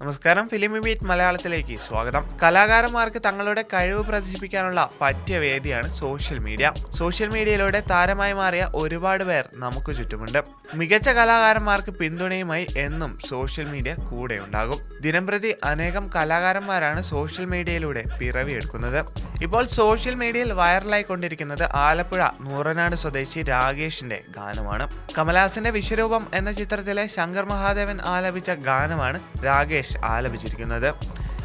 നമസ്കാരം. Film beat മലയാളത്തിലേക്ക് സ്വാഗതം. കലാകാരന്മാർക്ക് തങ്ങളുടെ കഴിവ് പ്രദർശിപ്പിക്കാനുള്ള പറ്റിയ വേദിയാണ് സോഷ്യൽ മീഡിയ. സോഷ്യൽ മീഡിയയിലൂടെ താരമായി മാറിയ ഒരുപാട് പേർ നമുക്ക് ചുറ്റുമുണ്ട്. മികച്ച കലാകാരന്മാർക്ക് പിന്തുണയുമായി എന്നും സോഷ്യൽ മീഡിയ കൂടെ ഉണ്ടാകും. ദിനംപ്രതി അനേകം കലാകാരന്മാരാണ് സോഷ്യൽ മീഡിയയിലൂടെ പിറവിയെടുക്കുന്നത്. ഇപ്പോൾ സോഷ്യൽ മീഡിയയിൽ വൈറലായിക്കൊണ്ടിരിക്കുന്നത് ആലപ്പുഴ നൂറനാട് സ്വദേശി രാകേഷിന്റെ ഗാനമാണ്. കമലഹാസന്റെ വിശ്വരൂപം എന്ന ചിത്രത്തിലെ ശങ്കർ മഹാദേവൻ ആലപിച്ച ഗാനമാണ് രാകേഷ് ആലപിച്ചിരിക്കുന്നത്.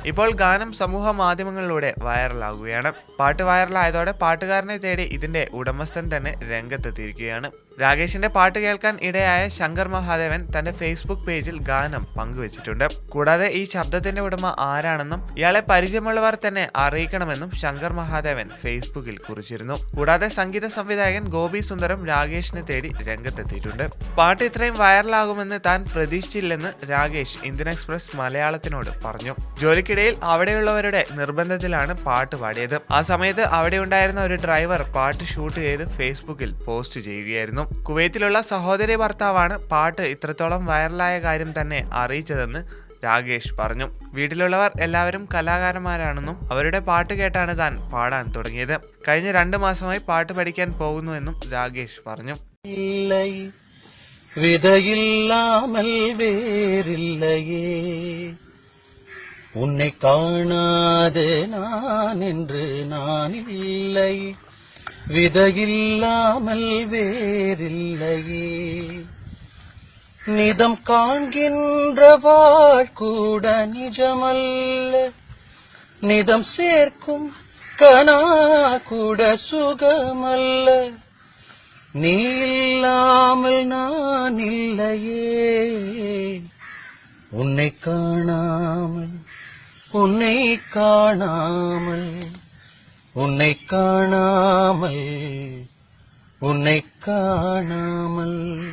ഇപ്പോൾ ഗാനം സമൂഹ മാധ്യമങ്ങളിലൂടെ വൈറലാകുകയാണ്. പാട്ട് വൈറലായതോടെ പാട്ടുകാരനെ തേടി ഇതിന്റെ ഉടമസ്ഥൻ തന്നെ രംഗത്തെത്തിയിരിക്കുകയാണ്. രാകേഷിന്റെ പാട്ട് കേൾക്കാൻ ഇടയായ ശങ്കർ മഹാദേവൻ തന്റെ ഫേസ്ബുക്ക് പേജിൽ ഗാനം പങ്കുവച്ചിട്ടുണ്ട്. കൂടാതെ ഈ ശബ്ദത്തിന്റെ ഉടമ ആരാണെന്നും ഇയാളെ പരിചയമുള്ളവർ തന്നെ അറിയിക്കണമെന്നും ശങ്കർ മഹാദേവൻ ഫേസ്ബുക്കിൽ കുറിച്ചിരുന്നു. കൂടാതെ സംഗീത സംവിധായകൻ ഗോപി സുന്ദരം രാകേഷിനെ തേടി രംഗത്തെത്തിയിട്ടുണ്ട്. പാട്ട് ഇത്രയും വൈറലാകുമെന്ന് താൻ പ്രതീക്ഷിച്ചില്ലെന്ന് രാകേഷ് ഇന്ത്യൻ എക്സ്പ്രസ് മലയാളത്തിനോട് പറഞ്ഞു. ജോലിക്കിടയിൽ അവിടെയുള്ളവരുടെ നിർബന്ധത്തിലാണ് പാട്ട് പാടിയത്. ആ സമയത്ത് അവിടെ ഉണ്ടായിരുന്ന ഒരു ഡ്രൈവർ പാട്ട് ഷൂട്ട് ചെയ്ത് ഫേസ്ബുക്കിൽ പോസ്റ്റ് ചെയ്യുകയായിരുന്നു. കുവൈത്തിലുള്ള സഹോദരി ഭർത്താവാണ് പാട്ട് ഇത്രത്തോളം വൈറലായ കാര്യം തന്നെ അറിയിച്ചതെന്ന് രാകേഷ് പറഞ്ഞു വീട്ടിലുള്ളവർ എല്ലാവരും കലാകാരന്മാരാണെന്നും അവരുടെ പാട്ട് കേട്ടാണ് താൻ പാടാൻ തുടങ്ങിയത് കഴിഞ്ഞ രണ്ട് മാസമായി പാട്ട് പഠിക്കാൻ പോകുന്നുവെന്നും രാകേഷ് പറഞ്ഞു இல்லை விதையில்லாமல் வேறில்லையே உன்னை காணாது நான் என்று நான் இல்லை விதையில்லாமல் வேறில்லையே. நிதம் காண்கின்ற வாழ்கூட நிஜமல்ல. நிதம் சேர்க்கும் கனா கூட சுகமல்ல. நீ இல்லாமல் நான் இல்லையே. உன்னை காணாமல் உன்னை காணாமல். உன்னை காணாமல் உன்னை காணாமல்.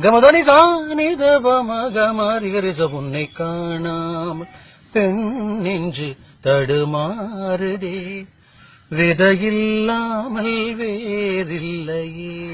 கமதனி சானிதபமகமரிகரிச உன்னை காணாமல் பெண் நெஞ்சு தடுமாறுதே. விதையில்லாமல் வேறில்லையே.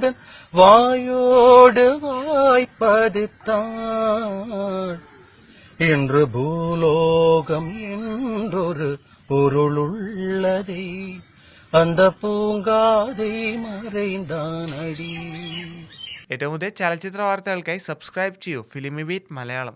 கண்டன் வாயோடு வாய்ப்பது தான் என்று பூலோகம் என்றொரு பொருளுள்ளதே அந்த பூங்காதை மறைந்தான் அடி ഏറ്റവും പുതിയ ചലച്ചിത്ര വാർത്തകൾക്കായി സബ്സ്ക്രൈബ് ചെയ്യൂ ഫിലിമി ബീറ്റ് മലയാളം